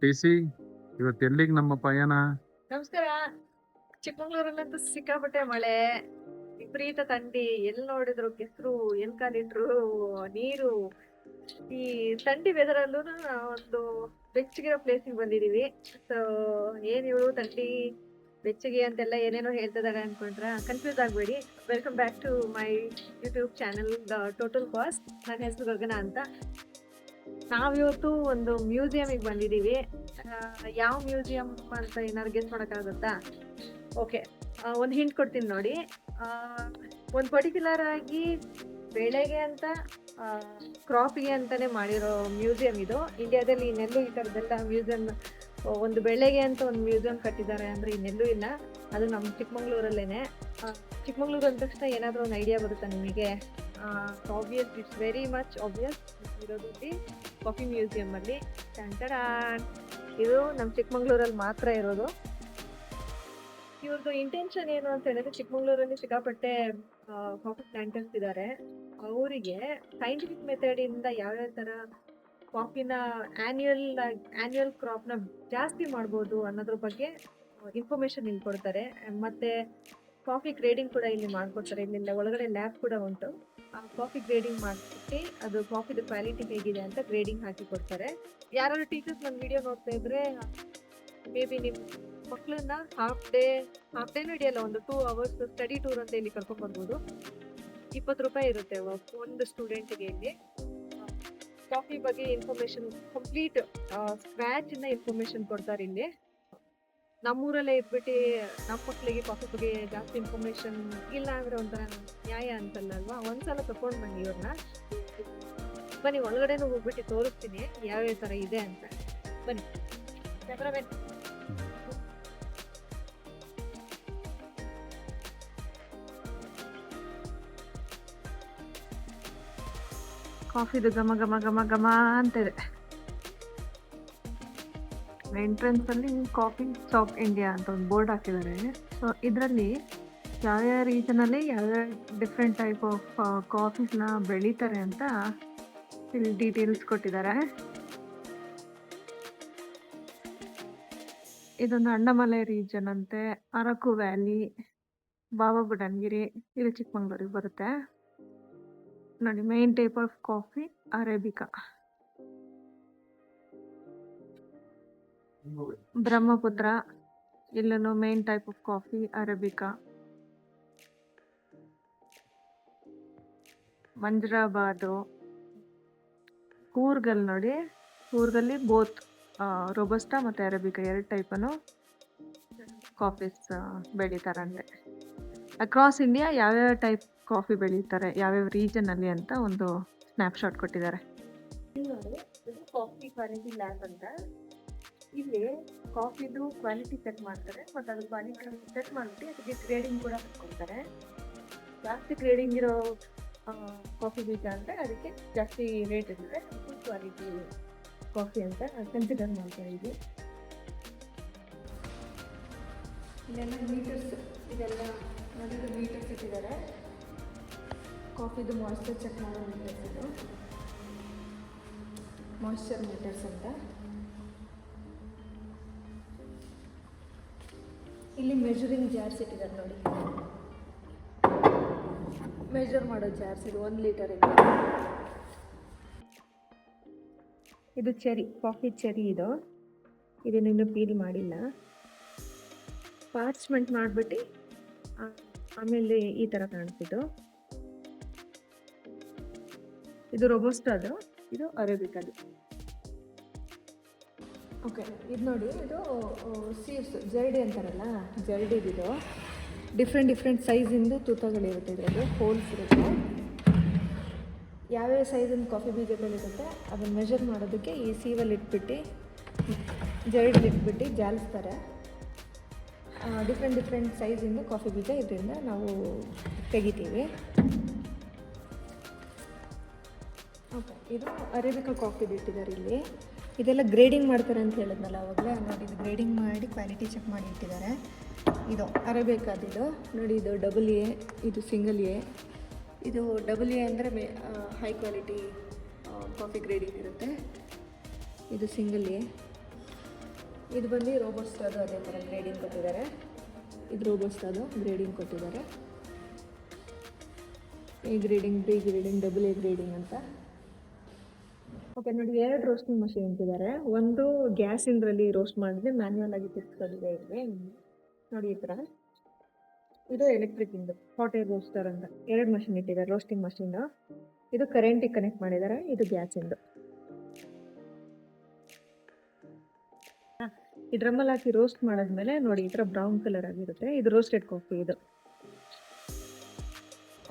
T C, ಇವತ್ತು ಎಲ್ಲಿಗೆ ನಮ್ಮ ಪಯಣ? ನಮಸ್ಕಾರ. ಚಿಕ್ಕಮಂಗ್ಳೂರಲ್ಲಂತೂ ಸಿಕ್ಕಾಪಟ್ಟೆ ಮಳೆ, ವಿಪರೀತ ತಂಡಿ ಎಲ್ಲಿ ನೋಡಿದ್ರು ಕೆಸರು ಎಲ್ ಕಾಲಿಟ್ರು, ನೀರು, ಈ ತಂಡಿ ವೆದರ್ ಅಲ್ಲೂ ಒಂದು ಬೆಚ್ಚಗಿರೋ ಪ್ಲೇಸಿಗೆ ಬಂದಿದೀವಿ. ಸೊ ಏನ್ ಇವಳು ತಂಡಿ ಬೆಚ್ಚಗೆ ಅಂತೆಲ್ಲ ಏನೇನೋ ಹೇಳ್ತಿದ್ದಾರೆ ಅನ್ಕೊಂಡ್ರ ಕನ್ಫ್ಯೂಸ್ ಆಗಬೇಡಿ. Welcome back to my YouTube channel the total cost ನನ್ನ ಹೆಸರು ಗಗನ ಅಂತ. ನಾವಿವತ್ತು ಒಂದು ಮ್ಯೂಸಿಯಮಿಗೆ ಬಂದಿದ್ದೀವಿ. ಯಾವ ಮ್ಯೂಸಿಯಂ ಅಂತ ಏನಾದ್ರು ಗೆಸ್ ಮಾಡೋಕ್ಕಾಗುತ್ತಾ? ಓಕೆ ಒಂದು ಹಿಂಟ್ ಕೊಡ್ತೀನಿ ನೋಡಿ. ಒಂದು ಪರ್ಟಿಕ್ಯುಲರ್ ಆಗಿ ಬೆಳೆಗೆ ಅಂತ ಕ್ರಾಪಿಗೆ ಅಂತಲೇ ಮಾಡಿರೋ ಮ್ಯೂಸಿಯಂ ಇದು. ಇಂಡಿಯಾದಲ್ಲಿ ಇನ್ನೆಲ್ಲೂ ಈ ಥರದ್ದೆಲ್ಲ ಮ್ಯೂಸಿಯಂ, ಒಂದು ಬೆಳೆಗೆ ಅಂತ ಒಂದು ಮ್ಯೂಸಿಯಂ ಕಟ್ಟಿದ್ದಾರೆ ಅಂದರೆ ಇನ್ನೆಲ್ಲೂ ಇಲ್ಲ. ಅದು ನಮ್ಮ ಚಿಕ್ಕಮಂಗ್ಳೂರಲ್ಲೇ ಚಿಕ್ಕಮಂಗ್ಳೂರು ಅಂದ ತಕ್ಷಣ ಏನಾದರೂ ಒಂದು ಐಡಿಯಾ ಬರುತ್ತಾ ನಿಮಗೆ? Obvious it's very much obvious ಇರೋದು ಕಾಫಿ ಮ್ಯೂಸಿಯಂ ಅಲ್ಲಿ ಟಂಟಡಾನ್. ಇದು ನಮ್ಮ ಚಿಕ್ಕಮಂಗ್ಳೂರಲ್ಲಿ ಮಾತ್ರ ಇರೋದು. ಇವ್ರದ್ದು ಇಂಟೆನ್ಷನ್ ಏನು ಅಂತ ಹೇಳಿದ್ರೆ ಚಿಕ್ಕಮಂಗ್ಳೂರಲ್ಲಿ ಸಿಕ್ಕಾಪಟ್ಟೆ ಕಾಫಿ ಪ್ಲಾಂಟರ್ಸ್ ಇದ್ದಾರೆ ಅವರಿಗೆ ಸೈಂಟಿಫಿಕ್ ಮೆಥಡ್ ಇಂದ ಯಾವ್ಯಾವ ತರ ಕಾಫಿನ ಆನ್ಯುಯಲ್ ಆನ್ಯುಯಲ್ ಕ್ರಾಪ್ನ ಜಾಸ್ತಿ ಮಾಡ್ಬೋದು ಅನ್ನೋದ್ರ ಬಗ್ಗೆ ಇನ್ಫಾರ್ಮೇಶನ್ ಇಲ್ಲಿ ಕೊಡ್ತಾರೆ ಮತ್ತೆ ಕಾಫಿ ಗ್ರೇಡಿಂಗ್ ಕೂಡ ಇಲ್ಲಿ ಮಾಡ್ಕೊಡ್ತಾರೆ. ಇಲ್ಲಿಂದ ಒಳಗಡೆ ಲ್ಯಾಬ್ ಕೂಡ ಉಂಟು. ಆ ಕಾಫಿ ಗ್ರೇಡಿಂಗ್ ಮಾಡಿ ಅದು ಕಾಫಿದು ಕ್ವಾಲಿಟಿ ಹೇಗಿದೆ ಅಂತ ಗ್ರೇಡಿಂಗ್ ಹಾಕಿ ಕೊಡ್ತಾರೆ. ಯಾರು ಟೀಚರ್ಸ್ ನಮ್ಮ ವಿಡಿಯೋ ನೋಡ್ತಾ ಇದ್ರೆ ಮೇ ಬಿ ನಿಮ್ಮ ಮಕ್ಕಳನ್ನ ಹಾಫ್ ಡೇ ಹಾಫ್ ಡೇನೂ ಹಿಡಿಯಲ್ಲ ಒಂದು ಟೂ ಅವರ್ಸ್ ಸ್ಟಡಿ ಟೂರ್ ಅಂತ ಇಲ್ಲಿ ಕರ್ಕೊಂಡು ಬರ್ಬೋದು. ಇಪ್ಪತ್ತು ರೂಪಾಯಿ ಇರುತ್ತೆ ಒಂದು ಸ್ಟೂಡೆಂಟಿಗೆ ಇಲ್ಲಿ. ಕಾಫಿ ಬಗ್ಗೆ ಇನ್ಫಾರ್ಮೇಶನ್ ಕಂಪ್ಲೀಟ್ ಸ್ಕ್ರ್ಯಾಚ್ ಇಂದ ಇನ್ಫಾರ್ಮೇಶನ್ ಕೊಡ್ತಾರೆ ಇಲ್ಲಿ. ನಮ್ಮೂರಲ್ಲೇ ಇದ್ಬಿಟ್ಟು ನಮ್ಮ ಮಕ್ಕಳಿಗೆ ಕಾಫಿ ಬಗ್ಗೆ ಜಾಸ್ತಿ ಇನ್ಫಾರ್ಮೇಶನ್ ಇಲ್ಲ ಅಂದ್ರೆ ಒಂಥರ ನ್ಯಾಯ ಅಂತಲ್ಲ ಅಲ್ವಾ ಒಂದ್ಸಲ ತಗೊಂಡು ಬನ್ನಿ ಇವ್ರನ್ನ ಬನ್ನಿ, ಒಳಗಡೆನೂ ಹೋಗ್ಬಿಟ್ಟು ತೋರಿಸ್ತೀನಿ ಯಾವ್ಯಾವ ತರ ಇದೆ ಅಂತ. ಬನ್ನಿ. ಕಾಫಿದು ಘಮ ಘಮ ಘಮ ಅಂತ ಅಂತಿದೆ. ಎಂಟ್ರೆನ್ಸ್ ಅಲ್ಲಿ ಕಾಫಿ ಶಾಪ್ ಇಂಡಿಯಾ ಅಂತ ಒಂದು ಬೋರ್ಡ್ ಹಾಕಿದ್ದಾರೆ ಸೊ ಇದರಲ್ಲಿ ಯಾವ್ಯಾವ ರೀಜನಲ್ಲಿ ಯಾವ್ಯಾವ ಡಿಫ್ರೆಂಟ್ ಟೈಪ್ ಆಫ್ ಕಾಫೀಸ್ನ ಬೆಳೀತಾರೆ ಅಂತ ಇಲ್ಲಿ ಡೀಟೇಲ್ಸ್ ಕೊಟ್ಟಿದ್ದಾರೆ. ಇದೊಂದು ಅಣ್ಣಮಲೆ ರೀಜನ್ ಅಂತೆ, ಅರಕು ವ್ಯಾಲಿ ಬಾಬಾ ಬುಡನ್ಗಿರಿ ಇದು ಚಿಕ್ಕಮಂಗ್ಳೂರಿಗೆ ಬರುತ್ತೆ. ನೋಡಿ main type of coffee arabica. Brahmaputra ಇಲ್ಲೂ main type of coffee arabica Manjarabad ಕೂರ್ಗಲ್ ನೋಡಿ, ಕೂರ್ಗಲ್ಲಿ ಬೋತ್ ರೋಬಸ್ಟಾ ಮತ್ತು ಅರೇಬಿಕಾ ಎರಡು ಟೈಪನ್ನು ಕಾಫೀಸ್ ಬೆಳೀತಾರಂತೆ ಅಕ್ರಾಸ್ ಇಂಡಿಯಾ ಯಾವ್ಯಾವ ಟೈಪ್ ಕಾಫಿ ಬೆಳೀತಾರೆ, ಯಾವ್ಯಾವ ರೀಜನಲ್ಲಿ ಅಂತ ಒಂದು ಸ್ನ್ಯಾಪ್ಶಾಟ್ ಕೊಟ್ಟಿದ್ದಾರೆ. ಕಾಫಿ ಅಂತ. ಇಲ್ಲಿ ಕಾಫಿದು ಕ್ವಾಲಿಟಿ ಚೆಕ್ ಮಾಡ್ತಾರೆ ಮತ್ತು ಅದು ಕ್ವಾಲಿಟಿ ಚೆಕ್ ಮಾಡಿಬಿಟ್ಟು ಅದಕ್ಕೆ ಗ್ರೇಡಿಂಗ್ ಕೂಡ ಹಾಕ್ಕೊಳ್ತಾರೆ ಜಾಸ್ತಿ ಗ್ರೇಡಿಂಗ್ ಇರೋ ಕಾಫಿ ಬೀಜ ಅಂದರೆ ಅದಕ್ಕೆ ಜಾಸ್ತಿ ರೇಟ್ ಇರುತ್ತೆ ಕ್ವಾಲಿಟಿ ಕಾಫಿ ಅಂತ ಕನ್ಸಿಡರ್ ಮಾಡ್ತಾ ಇದ್ವಿ ಇಲ್ಲೆಲ್ಲ ಮೀಟರ್ಸ್ ಇದೆಲ್ಲ ನಡೆದು ಮೀಟರ್ಸ್ ಇಟ್ಟಿದ್ದಾರೆ. ಕಾಫಿದು ಮಾಯ್ಸ್ಚರ್ ಚೆಕ್ ಮಾಡೋ ಮೀಟರ್ಸ್ ಇದು. ಮೀಟರ್ಸ್ ಅಂತ. ಇಲ್ಲಿ ಮೆಜರಿಂಗ್ ಜಾರ್ಸ್ ಇಟ್ಟಿದ್ದಾರೆ ನೋಡಿ. ಮೆಜರ್ ಮಾಡೋ ಜಾರ್ಸ್ ಇದು ಒಂದು ಲೀಟರ್ ಇದೆ. ಇದು ಚೆರಿ ಕಾಫಿ ಚೆರಿ ಇದು. ಇದನ್ನಿನ್ನೂ ಪೀಲ್ ಮಾಡಿಲ್ಲ. ಪಾರ್ಚ್ಮೆಂಟ್ ಮಾಡಿಬಿಟ್ಟು ಆಮೇಲೆ ಈ ಥರ ಕಾಣಿಸ್ತಿದ್ದು ಇದು ರೊಬೋಸ್ಟ್ ಅದು, ಇದು ಅರೇಬಿಕದು ಓಕೆ, ಇದು ನೋಡಿ, ಇದು ಸೀಸ್ ಜರ್ಡಿ ಅಂತಾರಲ್ಲ ಜರ್ಡಿದು ಡಿಫ್ರೆಂಟ್ ಡಿಫ್ರೆಂಟ್ ಸೈಜಿಂದು ತೂತಗಳಿರುತ್ತೆ ಇದರಲ್ಲಿ ಹೋಲ್ಸ್ ಇರುತ್ತೆ. ಯಾವ್ಯಾವ ಸೈಜಿನ ಕಾಫಿ ಬೀಜಗಳಿರುತ್ತೆ ಅದನ್ನು ಮೆಷರ್ ಮಾಡೋದಕ್ಕೆ ಈ ಸೀವಲ್ಲಿ ಇಟ್ಬಿಟ್ಟು ಜರ್ಡಿಲಿ ಇಟ್ಬಿಟ್ಟು ಜಾಲಿಸ್ತಾರೆ. ಡಿಫ್ರೆಂಟ್ ಡಿಫ್ರೆಂಟ್ ಸೈಜಿಂದು ಕಾಫಿ ಬೀಜ ಇದರಿಂದ ನಾವು ತೆಗಿತೀವಿ. ಓಕೆ, ಇದು ಅರೇಬಿಕಾ ಕಾಫಿ ಇಟ್ಟಿದ್ದಾರೆ ಇಲ್ಲಿ. ಇದೆಲ್ಲ ಗ್ರೇಡಿಂಗ್ ಮಾಡ್ತಾರೆ ಅಂತ ಹೇಳಿದ್ನಲ್ಲ ಅವಾಗಲೇ? ನೋಡಿ, ಇದು ಗ್ರೇಡಿಂಗ್ ಮಾಡಿ ಕ್ವಾಲಿಟಿ ಚೆಕ್ ಮಾಡಿ ಇಟ್ಟಿದ್ದಾರೆ. ಇದು ಅರಬೇಕಾದಿದು. ನೋಡಿ, ಇದು ಡಬಲ್ ಎ ಇದು ಸಿಂಗಲ್ ಎ ಇದು ಡಬಲ್ ಎ ಅಂದರೆ may high quality coffee grading ಇರುತ್ತೆ. ಇದು ಸಿಂಗಲ್ ಎ ಇದು ಬಂದು ರೋಬೋಸ್ಟ್ ಅದು ಅದೇ ಥರ ಗ್ರೇಡಿಂಗ್ ಕೊಟ್ಟಿದ್ದಾರೆ. ಇದು ರೋಬೋಸ್ಟ್ ಅದು ಗ್ರೇಡಿಂಗ್ ಕೊಟ್ಟಿದ್ದಾರೆ. A grading B grading double A grading ಅಂತ. ಓಕೆ, ನೋಡಿ, ಎರಡು ರೋಸ್ಟಿಂಗ್ ಮಷಿನ್ ಅಂತಿದ್ದಾರೆ. ಒಂದು ಗ್ಯಾಸ್ ಇಂದ್ರಲ್ಲಿ ರೋಸ್ಟ್ ಮಾಡಿದ್ರೆ ಮ್ಯಾನ್ಯಲ್ ಆಗಿ ತಿರ್ಸ್ಕೊಂಡಿದೆ ಇಲ್ಲಿ. ನೋಡಿ, ಈ ಥರ. ಇದು ಎಲೆಕ್ಟ್ರಿಕ್ ಇಂದು ಹಾಟ್ ಏರ್ ರೋಸ್ಟರ್ ಅಂತ. ಎರಡು ಮಷಿನ್ ಇಟ್ಟಿದ್ದಾರೆ ರೋಸ್ಟಿಂಗ್ ಮಷಿನ್ ಇದು ಕರೆಂಟಿಗೆ ಕನೆಕ್ಟ್ ಮಾಡಿದ್ದಾರೆ, ಇದು ಗ್ಯಾಸ್ ಇಂದು. ಈ ಡ್ರಮ್ಮಲ್ಲಿ ಹಾಕಿ ರೋಸ್ಟ್ ಮಾಡಿದ್ಮೇಲೆ ನೋಡಿ, ಈ ಥರ ಬ್ರೌನ್ ಕಲರ್ ಆಗಿರುತ್ತೆ. ಇದು ರೋಸ್ಟೆಡ್ ಕಾಫಿ ಇದು.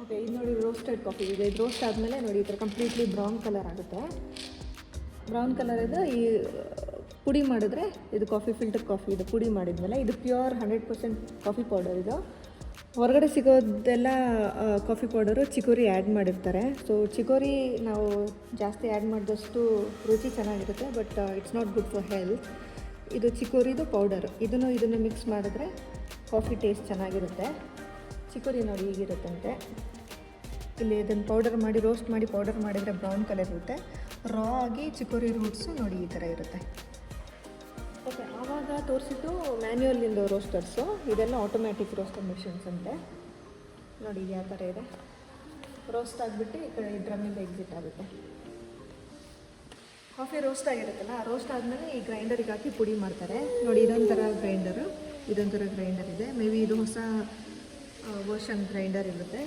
ಓಕೆ, ಇದು ನೋಡಿ ರೋಸ್ಟೆಡ್ ಕಾಫಿ ಇದೆ. ಇದು ರೋಸ್ಟ್ ಆದಮೇಲೆ ನೋಡಿ, ಈ ಥರ ಕಂಪ್ಲೀಟ್ಲಿ ಬ್ರೌನ್ ಕಲರ್ ಆಗುತ್ತೆ. ಬ್ರೌನ್ ಕಲರ್ ಇದು, ಈ, ಪುಡಿ ಮಾಡಿದ್ರೆ ಇದು ಕಾಫಿ ಫಿಲ್ಟರ್ ಕಾಫಿ ಇದು ಪುಡಿ ಮಾಡಿದ್ಮೇಲೆ ಇದು pure hundred percent coffee powder ಇದು. ಹೊರಗಡೆ ಸಿಗೋದೆಲ್ಲ ಕಾಫಿ ಪೌಡರು ಚಿಕೋರಿ ಆ್ಯಡ್ ಮಾಡಿರ್ತಾರೆ. ಸೊ ಚಿಕೋರಿ ನಾವು ಜಾಸ್ತಿ ಆ್ಯಡ್ ಮಾಡಿದಷ್ಟು ರುಚಿ ಚೆನ್ನಾಗಿರುತ್ತೆ but it's not good for health ಇದು ಚಿಕೋರಿದು ಪೌಡರ್ ಇದನ್ನು ಇದನ್ನು ಮಿಕ್ಸ್ ಮಾಡಿದ್ರೆ ಕಾಫಿ ಟೇಸ್ಟ್ ಚೆನ್ನಾಗಿರುತ್ತೆ. ಚಿಕೋರಿ ನೋಡಿ ಹೀಗಿರುತ್ತಂತೆ. ಇಲ್ಲಿ ಇದನ್ನು ಪೌಡರ್ ಮಾಡಿ ರೋಸ್ಟ್ ಮಾಡಿ ಪೌಡರ್ ಮಾಡಿದರೆ ಬ್ರೌನ್ ಕಲರ್ ಇರುತ್ತೆ. ರಾ ಆಗಿ ಚಿಕೋರಿ ರೂಟ್ಸು ನೋಡಿ ಈ ಥರ ಇರುತ್ತೆ. ಓಕೆ ಆವಾಗ ತೋರಿಸಿದ್ದು ಮ್ಯಾನ್ಯೂಲಿಂದ ರೋಸ್ಟರ್ಸು ಇದೆಲ್ಲ ಆಟೋಮ್ಯಾಟಿಕ್ ರೋಸ್ಟರ್ ಮಿಷಿನ್ಸ್ ಅಂತೆ. ನೋಡಿ ಯಾವ ಥರ ಇದೆ. ರೋಸ್ಟ್ ಆಗಿಬಿಟ್ಟು ಈ ಕಡೆ ಡ್ರಮ್ಮಿಂದ ಎಕ್ಸಿಟ್ ಆಗುತ್ತೆ. ಕಾಫಿ ರೋಸ್ಟ್ ಆಗಿರುತ್ತಲ್ಲ ರೋಸ್ಟ್ ಆದಮೇಲೆ ಈ ಗ್ರೈಂಡರಿಗೆ ಹಾಕಿ ಪುಡಿ ಮಾಡ್ತಾರೆ. ನೋಡಿ ಇದೊಂಥರ ಗ್ರೈಂಡರು ಇದೊಂಥರ ಗ್ರೈಂಡರ್ ಇದೆ. ಮೇ ಬಿ ಇದು ಹೊಸ ವರ್ಷನ್ ಗ್ರೈಂಡರ್ ಇರುತ್ತೆ.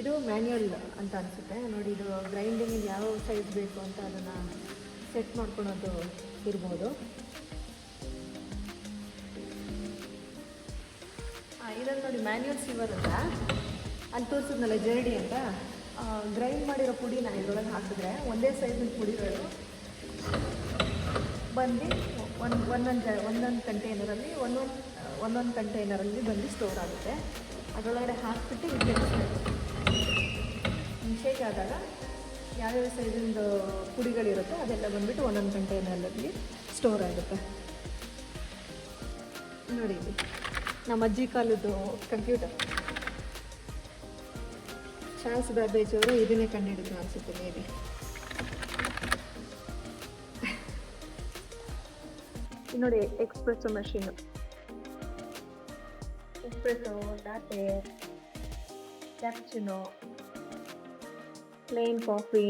ಇದು ಮ್ಯಾನ್ಯಲ್ ಅಂತ ಅನಿಸುತ್ತೆ. ನೋಡಿ, ಇದು ಗ್ರೈಂಡಿಂಗ್ ಯಾವ ಸೈಜ್ ಬೇಕು ಅಂತ ಅದನ್ನು ಸೆಟ್ ಮಾಡ್ಕೊಳೋದು ಇರ್ಬೋದು. ಇದನ್ನು ನೋಡಿ ಮ್ಯಾನ್ಯಲ್ ಸಿವರ್ ಅಂತ. ಅಲ್ಲಿ ತೋರಿಸಿದ್ನಲ್ಲ ಜರ್ಡಿ ಅಂತ. ಗ್ರೈಂಡ್ ಮಾಡಿರೋ ಪುಡಿನ ಇದರೊಳಗೆ ಹಾಕಿದ್ರೆ ಒಂದೇ ಸೈಜಿನ ಪುಡಿಗಳು ಬಂದು ಒಂದು, ಒಂದೊಂದು ಒಂದೊಂದು ಕಂಟೈನರಲ್ಲಿ ಒಂದೊಂದು ಒಂದೊಂದು ಕಂಟೈನರಲ್ಲಿ ಬಂದು ಸ್ಟೋರ್ ಆಗುತ್ತೆ. ಅದರೊಳಗಡೆ ಹಾಕ್ಬಿಟ್ಟು ಇಟ್ಬಿಡ್ಬೇಕು ಶೇಕ್ ಆದಾಗ ಯಾವ್ಯಾವ ಸೈಜಿಂದು ಪುಡಿಗಳಿರುತ್ತೋ ಅದೆಲ್ಲ ಬಂದುಬಿಟ್ಟು ಒಂದೊಂದು ಕಂಟೈನರಲ್ಲಿ ಸ್ಟೋರ್ ಆಗುತ್ತೆ. ನೋಡಿ ಇಲ್ಲಿ ನಮ್ಮ ಅಜ್ಜಿ ಕಾಲದ್ದು ಕಂಪ್ಯೂಟರ್ ಚಾರ್ಲ್ಸ್ ಬ್ಯಾಬೇಜ್ ಅವರು ಇದನ್ನೇ ಕಂಡುಹಿಡಿದ್ರು ಅನಿಸುತ್ತೆ ಮೇಬಿ ನೋಡಿ ಎಕ್ಸ್ಪ್ರೆಸ್ಸೋ ಮಷೀನು ಎಕ್ಸ್ಪ್ರೆಸ್ಸು ಡಾಟೆ ಕ್ಯಾಪ್ಚಿನೋ ಪ್ಲೇನ್ ಕಾಫಿ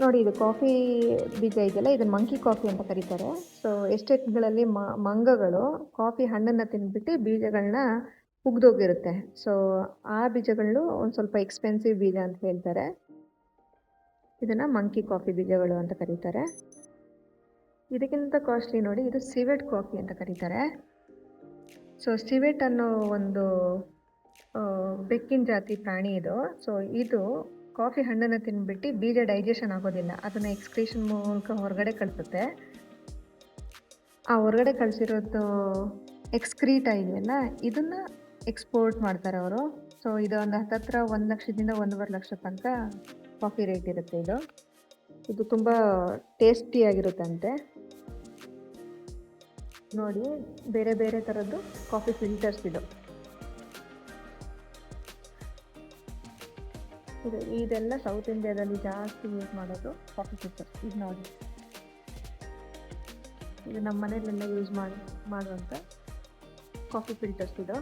ನೋಡಿ, ಇದು ಕಾಫಿ ಬೀಜ ಇದೆಯಲ್ಲ, ಇದನ್ನು ಮಂಕಿ ಕಾಫಿ ಅಂತ ಕರೀತಾರೆ. ಸೊ ಎಸ್ಟೇಟ್ಗಳಲ್ಲಿ ಮಂಗಗಳು ಕಾಫಿ ಹಣ್ಣನ್ನು ತಿಂದ್ಬಿಟ್ಟು ಬೀಜಗಳನ್ನ ಉಗ್ದೋಗಿರುತ್ತೆ. ಸೊ ಆ ಬೀಜಗಳು ಒಂದು ಸ್ವಲ್ಪ ಎಕ್ಸ್ಪೆನ್ಸಿವ್ ಬೀಜ ಅಂತ ಹೇಳ್ತಾರೆ. ಇದನ್ನು ಮಂಕಿ ಕಾಫಿ ಬೀಜಗಳು ಅಂತ ಕರೀತಾರೆ. ಇದಕ್ಕಿಂತ ಕಾಸ್ಟ್ಲಿ ನೋಡಿ, ಇದು ಸಿವೆಟ್ ಕಾಫಿ ಅಂತ ಕರೀತಾರೆ. ಸೊ ಸಿವೆಟ್ ಅನ್ನೋ ಒಂದು ಬೆಕ್ಕಿನ ಜಾತಿ ಪ್ರಾಣಿ ಇದು. ಸೊ ಇದು ಕಾಫಿ ಹಣ್ಣನ್ನು ತಿನ್ಬಿಟ್ಟು ಬೀಜ ಡೈಜೆಷನ್ ಆಗೋದಿಲ್ಲ. ಅದನ್ನು ಎಕ್ಸ್ಕ್ರೀಷನ್ ಮೂಲಕ ಹೊರಗಡೆ ಕಳಿಸುತ್ತೆ. ಆ ಹೊರಗಡೆ ಕಳಿಸಿರೋದು ಎಕ್ಸ್ಕ್ರೀಟ್ ಇದೆಯಲ್ಲ ಇದನ್ನು ಎಕ್ಸ್ಪೋರ್ಟ್ ಮಾಡ್ತಾರೆ ಅವರು. ಸೊ ಇದು ಒಂದು ಹತ್ತತ್ರ ಒಂದು ಲಕ್ಷದಿಂದ ಒಂದೂವರೆ ಲಕ್ಷ ತನಕ ಕಾಫಿ ರೇಟ್ ಇರುತ್ತೆ ಇದು. ಇದು ತುಂಬ ಟೇಸ್ಟಿಯಾಗಿರುತ್ತಂತೆ ನೋಡಿ, ಬೇರೆ ಬೇರೆ ಥರದ್ದು ಕಾಫಿ ಫಿಲ್ಟರ್ಸ್ ಇದು. ಇದು ಇದೆಲ್ಲ ಸೌತ್ ಇಂಡಿಯಾದಲ್ಲಿ ಜಾಸ್ತಿ ಯೂಸ್ ಮಾಡೋದು ಕಾಫಿ ಫಿಲ್ಟರ್ ಇದು ನೋಡಿ. ಇದು ನಮ್ಮ ಮನೆಯಲ್ಲೆಲ್ಲ ಯೂಸ್ ಮಾಡಿ ಮಾಡುವಂಥ ಕಾಫಿ ಫಿಲ್ಟರ್ಸ್ ಇದು.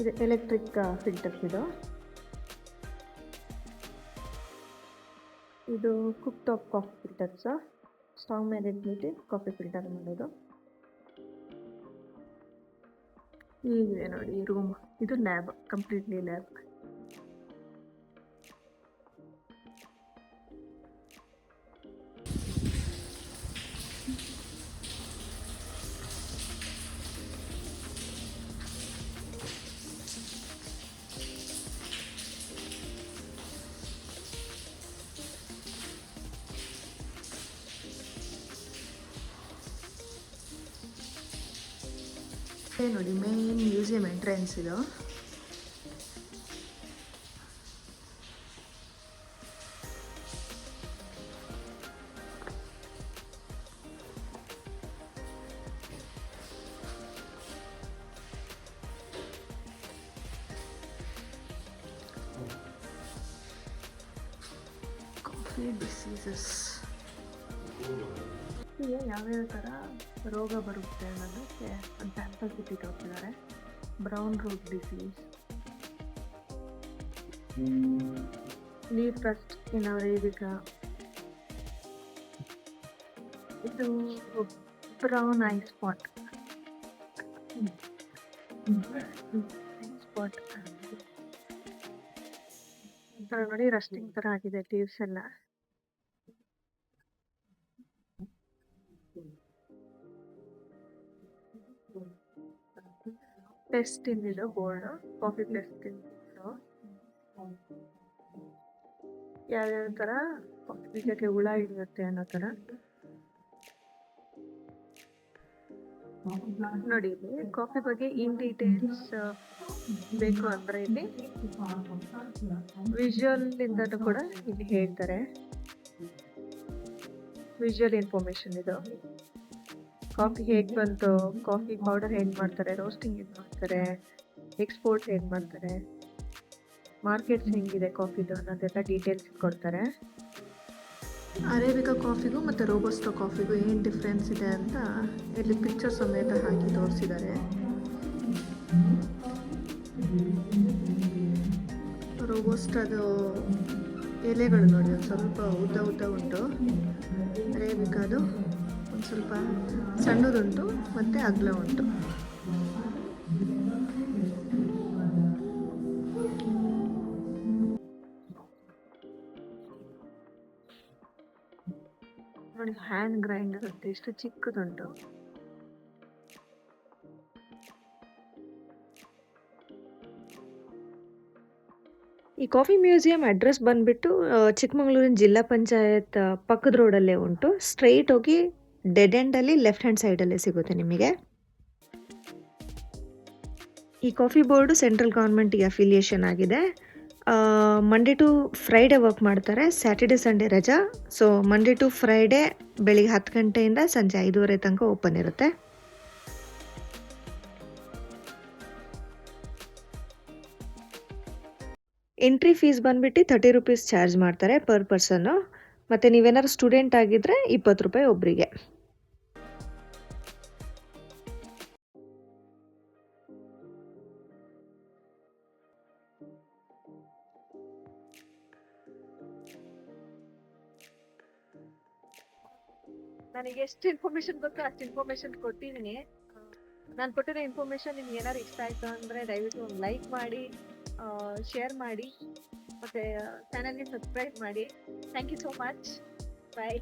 ಇದು ಎಲೆಕ್ಟ್ರಿಕ್ ಫಿಲ್ಟರ್ಸ್ ಇದು. ಇದು cook top coffee filters stove ಮೇಲೆ ಇಟ್ಬಿಟ್ಟು ಕಾಫಿ ಫಿಲ್ಟರ್ ಮಾಡೋದು. ಹೀಗಿದೆ ನೋಡಿ ರೂಮ್ ಇದು ಲ್ಯಾಬ್ ಕಂಪ್ಲೀಟ್ಲಿ ಲ್ಯಾಬ್ ನೋಡಿ ಮೇನ್ ಮ್ಯೂಸಿಯಂ ಎಂಟ್ರೆನ್ಸ್ ಇದು. ಡಿಸೀಸಸ್ ಕಾಫಿಗೆ ಯಾವ್ಯಾವ ಥರ ರೋಗ ಬರುತ್ತೆ ಅನ್ನೋದಕ್ಕೆ ಒಂದು ಸ್ಯಾಂಪಲ್ ಕಿಟ್ಟಿ ತೋರಿಸಿದ್ದಾರೆ brown root disease leaf rust ಇನ್ ಈಗ. ಇದು ಬ್ರೌನ್ ಐ ಸ್ಪಾಟ್ ಸ್ಪಾಟ್ ನೋಡಿ ರಸ್ಟಿಂಗ್ ಥರ ಆಗಿದೆ ಲೀವ್ಸ್ ಎಲ್ಲ. ಟೆಸ್ಟ್ ತಿಂದಿದ್ದು ಬೋರ್ಡ್ ಕಾಫಿ ಟೆಸ್ಟ್ ತಿಂದಿದ್ದು ಯಾವ್ಯಾವ ಕಾಫಿ ಬೀಜಕ್ಕೆ ಹುಳ ಹಿಡಿಯುತ್ತೆ ಅನ್ನೋ ಥರ. ನೋಡಿ ಇಲ್ಲಿ ಕಾಫಿ ಬಗ್ಗೆ ಇನ್ ಡೀಟೇಲ್ಸ್ ಬೇಕು ಅಂದ್ರೆ ಇಲ್ಲಿ ವಿಜುವಲ್ ಇಂದ ಕೂಡ ಇಲ್ಲಿ ಹೇಳ್ತಾರೆ. ವಿಜುವಲ್ ಇನ್ಫಾರ್ಮೇಶನ್ ಇದು. ಕಾಫಿ ಹೇಗೆ ಬಂತು? ಕಾಫಿ ಪೌಡರ್ ಹೇಗೆ ಮಾಡ್ತಾರೆ? ರೋಸ್ಟಿಂಗ್ ಹೇಗೆ ಮಾಡ್ತಾರೆ? ಎಕ್ಸ್ಪೋರ್ಟ್ ಹೇಗೆ ಮಾಡ್ತಾರೆ? ಮಾರ್ಕೆಟ್ಸ್ ಹೆಂಗಿದೆ ಕಾಫಿದು ಅನ್ನೋದೆಲ್ಲ ಡೀಟೇಲ್ಸ್ ಕೊಡ್ತಾರೆ. ಅರೇಬಿಕಾ ಕಾಫಿಗೂ ಮತ್ತು ರೋಬಸ್ಟೋ ಕಾಫಿಗೂ ಏನು ಡಿಫ್ರೆನ್ಸ್ ಇದೆ ಅಂತ ಇಲ್ಲಿ ಪಿಕ್ಚರ್ ಸಮೇತ ಹಾಕಿ ತೋರಿಸಿದ್ದಾರೆ. ರೋಬೋಸ್ಟದು ಎಲೆಗಳು ನೋಡಿ ಸ್ವಲ್ಪ ಉದ್ದ ಉದ್ದ ಉಂಟು. ಅರೇಬಿಕಾದು ಸ್ವಲ್ಪ ಸಣ್ಣದುಂಟು, ಮತ್ತು ಅಗಲ ಉಂಟು ನೋಡಿ ಹ್ಯಾಂಡ್ ಗ್ರೈಂಡರ್ ಅಂತ ಎಷ್ಟು ಚಿಕ್ಕದುಂಟು. ಈ ಕಾಫಿ ಮ್ಯೂಸಿಯಂ ಅಡ್ರೆಸ್ ಬಂದ್ಬಿಟ್ಟು ಚಿಕ್ಕಮಗಳೂರಿನ ಜಿಲ್ಲಾ ಪಂಚಾಯತ್ ಪಕ್ಕದ ರೋಡಲ್ಲೇ ಉಂಟು. ಸ್ಟ್ರೈಟ್ ಹೋಗಿ ಡೆಡ್ ಎಂಡಲ್ಲಿ ಲೆಫ್ಟ್ ಹ್ಯಾಂಡ್ ಸೈಡಲ್ಲೇ ಸಿಗುತ್ತೆ ನಿಮಗೆ. ಈ ಕಾಫಿ ಬೋರ್ಡು ಸೆಂಟ್ರಲ್ ಗೌರ್ಮೆಂಟಿಗೆ ಅಫಿಲಿಯೇಷನ್ ಆಗಿದೆ. ಮಂಡೇ ಟು ಫ್ರೈಡೇ ವರ್ಕ್ ಮಾಡ್ತಾರೆ ಸ್ಯಾಟರ್ಡೆ ಸಂಡೇ ರಜಾ. ಸೊ ಮಂಡೇ ಟು ಫ್ರೈಡೇ ಬೆಳಿಗ್ಗೆ ಹತ್ತು ಗಂಟೆಯಿಂದ ಸಂಜೆ ಐದೂವರೆ ತನಕ ಓಪನ್ ಇರುತ್ತೆ. ಎಂಟ್ರಿ ಫೀಸ್ ಬಂದ್ಬಿಟ್ಟು ತರ್ಟಿ ರುಪೀಸ್ ಚಾರ್ಜ್ ಮಾಡ್ತಾರೆ ಪರ್ ಪರ್ಸನ್ನು ಮತ್ತು ನೀವೇನಾದ್ರು ಸ್ಟೂಡೆಂಟ್ ಆಗಿದ್ದರೆ ಇಪ್ಪತ್ತು ರೂಪಾಯಿ ಒಬ್ಬರಿಗೆ ನನಗೆ ಎಷ್ಟು ಇನ್ಫಾರ್ಮೇಶನ್ ಗೊತ್ತೋ ಅಷ್ಟು ಇನ್ಫಾರ್ಮೇಶನ್ ಕೊಟ್ಟಿದ್ದೀನಿ. ನಾನು ಕೊಟ್ಟಿರೋ ಇನ್ಫಾರ್ಮೇಶನ್ ನಿಮ್ಗೆ ಏನಾದ್ರು ಇಷ್ಟ ಆಯಿತು ಅಂದರೆ ದಯವಿಟ್ಟು ಒಂದು ಲೈಕ್ ಮಾಡಿ ಶೇರ್ ಮಾಡಿ. ಮತ್ತು ಚಾನಲ್ಗೆ ಸಬ್ಸ್ಕ್ರೈಬ್ ಮಾಡಿ. Thank you so much bye